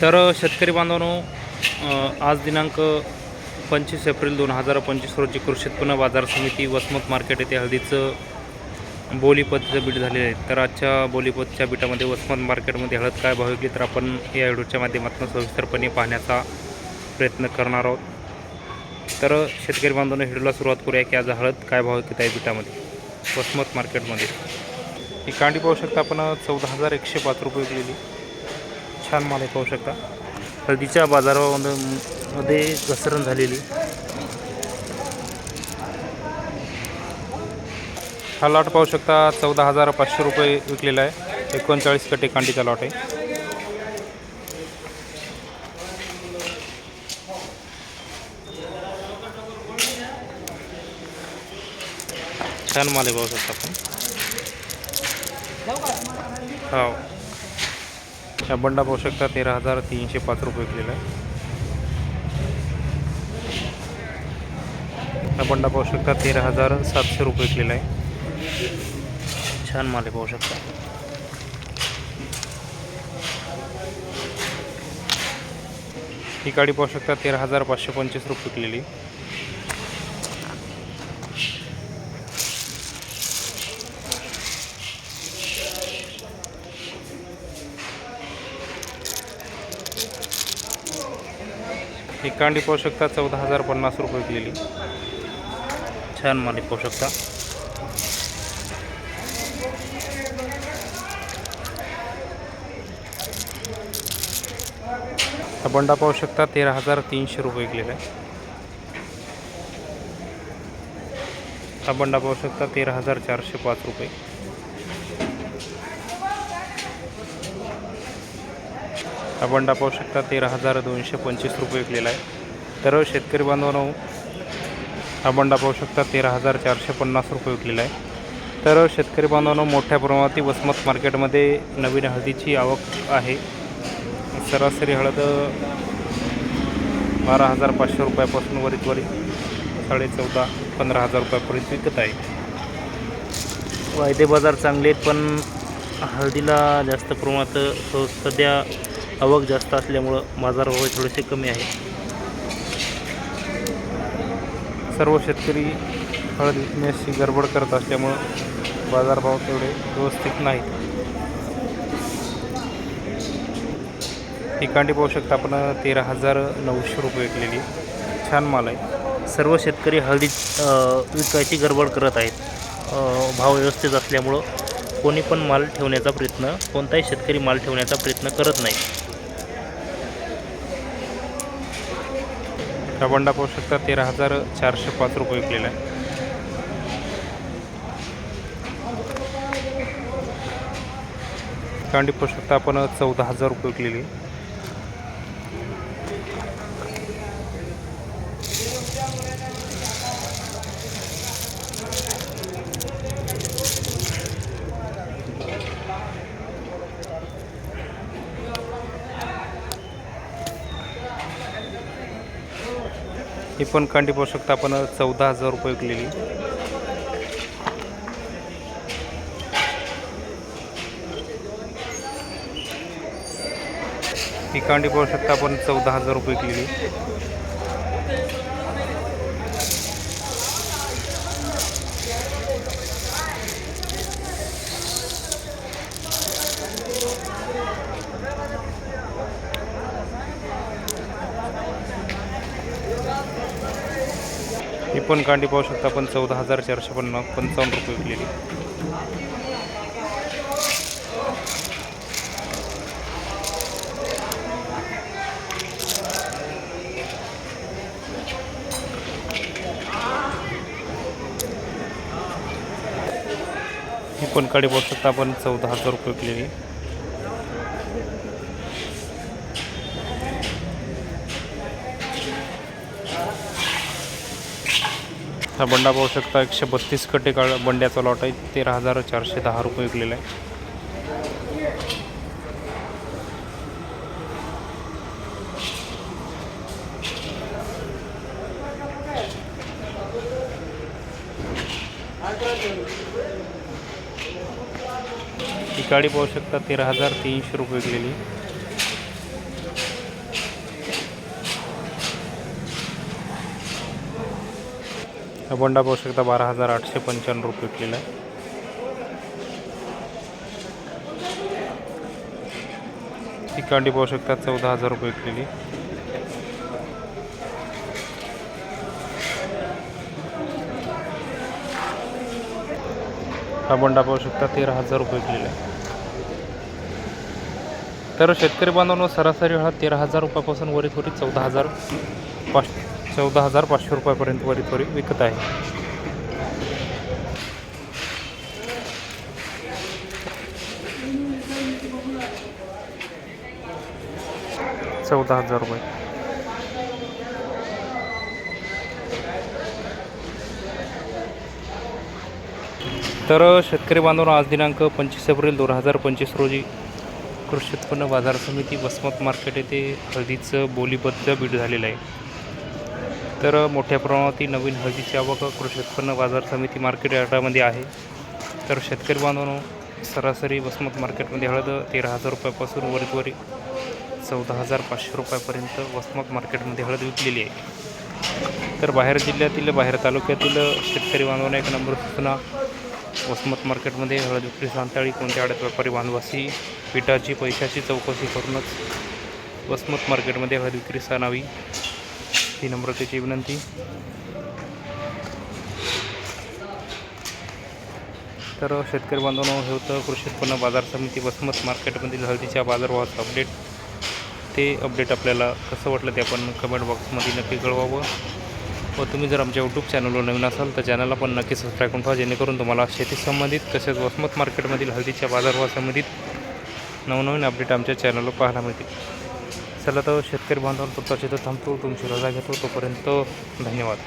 तर शेतकरी बांधवांनो आज दिनांक पंचवीस एप्रिल दोन हजार पंचवीस रोजी कृषी उत्पन्न बाजार समिती वसमत मार्केट येथे हळदीचं बोलीपतचं बीट झालेलं आहे. तर आजच्या बोलीपतच्या बीटामध्ये वसमत मार्केटमध्ये हळद काय भाव विकली तर आपण या व्हिडिओच्या माध्यमातून सविस्तरपणे पाहण्याचा प्रयत्न करणार आहोत. तर शेतकरी बांधवांनो व्हिडिओला सुरुवात करूया की आज हळद काय भाव विकत आहे बीटामध्ये वसमत मार्केटमध्ये. ही कांडी पाहू शकता आपण चौदा हजार एकशे पाच रुपये विकलेली. छान माल आहे पाहू शकता. हळदीच्या बाजारामध्ये मध्ये घसरण झालेली. हा लॉट पाहू शकता चौदा हजार पाचशे रुपये विकलेला आहे. एकोणचाळीस कटे कांडीचा लॉट आहे. छान माल आहे पाहू शकता आपण. हो. हा बंडा पाहू शकता तेरा हजार तीनशे पाच रुपये विकलेला आहे. हा बंडा पाहू शकता तेरा हजार सातशे रुपये विकलेला आहे. छान माल आहे पाहू शकता. ही गाडी पाहू शकता तेरा हजार पाचशे पंचवीस रुपये विकलेली कांडी पाहू शकता चौदा हजार पन्नास रुपये विकलेली छान माल आहे पाहू शकता हा बंडा पाहू शकता तेरा हजार तीनशे रुपये विकलेला आहे. हा बंडा पाहू शकता तेरा हजार चारशे पाच रुपये. बंडा पाहू शकता तेरा हजार दोनशे पंचवीस रुपये विकलेला आहे. तर शेतकरी बांधवांनो हा बंडा पाहू शकता तेरा हजार चारशे पन्नास रुपये विकलेला आहे. तर शेतकरी बांधवांनो मोठ्या प्रमाणात वसमत मार्केटमध्ये नवीन हळदीची आवक आहे. सरासरी हळद बारा हजार पाचशे रुपयापासून वरीत वरी साडे चौदा पंधरा हजार रुपयापर्यंत विकत आहे. वायदे बाजार चांगले आहेत पण हळदीला जास्त प्रमाणात सध्या आवक जास्त असल्यामुळं बाजारभाव थोडेसे कमी आहे. सर्व शेतकरी हळद विकण्याची गडबड करत असल्यामुळं बाजारभाव तेवढे व्यवस्थित नाहीत. ही कांडी पाहू शकता आपण तेरा हजार नऊशे रुपये विकलेली. छान माल आहे. सर्व शेतकरी हळदी विकायची गडबड करत आहेत. भाव व्यवस्थित असल्यामुळं कोणी पण माल ठेवण्याचा प्रयत्न कोणताही शेतकरी माल ठेवण्याचा प्रयत्न करत नाही. हा बंडा पाहू शकता तेरा हजार चारशे पाच रुपये विकलेला आहे. कांडी पाहू शकता आपण चौदा हजार रुपये विकलेली ही पण कांडी पाहू शकता आपण चौदा हजार रुपये विकलेली. ही कांडी पाहू शकता आपण चौदा हजार रुपये विकलेली. ही पण कांडी पाहू शकता पण चौदा हजार चारशे पन्नास पंचावन्न रुपये विकलेली. ही पण काडी पाहू शकता आपण चौदा हजार रुपये विकलेली. हा बंडा पाहू शकता. एकशे बत्तीस कटे काळ बंड्याचा लॉट आहे. तेरा हजार चारशे दहा रुपये विकलेला आहे. ही गाडी पाहू शकता. तेरा हजार तीनशे रुपये विकलेली. हा बंडा पाहू शकता बारा हजार आठशे पंच्याण्णव रुपये विकलेला आहे. ही कांडी पाहू शकता चौदा हजार रुपये विकलेली हा बंडा पाहू शकता तेरा हजार रुपये विकलेला आहे. तर शेतकरी बांधवांनो सरासरी हा तेरा हजार रुपयापासून वरी थोडी चौदा हजार पाचशे चौदा हजार पाचशे रुपयापर्यंत वरीत वरी विकत आहे. चौदा हजार रुपये. तर शेतकरी बांधवांना आज दिनांक पंचवीस एप्रिल दोन हजार पंचवीस रोजी कृषी उत्पन्न बाजार समिती वसमत मार्केट येथे हळदीचं बोलीबद्ध बीड झालेलं आहे. तर मोठ्या प्रमाणात नवीन हळदीची आवक कृषी उत्पन्न बाजार समिती मार्केट यार्डामध्ये आहे. तर शेतकरी बांधवांनो सरासरी वसमत मार्केटमध्ये हळद तेरा हजार रुपयापासून वरीवरी चौदा हजार पाचशे रुपयापर्यंत वसमत मार्केटमध्ये हळद विकलेली आहे. तर बाहेर जिल्ह्यातील बाहेर तालुक्यातील शेतकरी बांधवांना एक नंबर सूचना वसमत मार्केटमध्ये हळद विक्री सांताळी कोणत्या आड्यात व्यापारी बांधवासी पिठाची पैशाची चौकशी करूनच वसमत मार्केटमध्ये हळद विक्री सांगावी ही नम्रतेची विनंती. तर शेतकरी बांधवांनो हे होतं कृषी उत्पन्न बाजार समिती वसमत मार्केटमधील हळदीच्या बाजारभावाचं अपडेट ते अपडेट आपल्याला कसं वाटलं ते आपण कमेंट बॉक्समध्ये नक्की कळवावं. व तुम्ही जर आमच्या यूट्यूब चॅनलवर नवीन असाल तर चॅनलला पण नक्की सबस्क्राईब करून ठेवा जेणेकरून तुम्हाला शेती संबंधित तसेच वसमत मार्केटमधील हळदीच्या बाजारभावासंबंधित नवनवीन अपडेट आमच्या चॅनलवर पाहायला मिळतील. चला तर शेतकरी बांधवांनो तुमचा थांबतो तुमची रजा घेतो. तोपर्यंत धन्यवाद.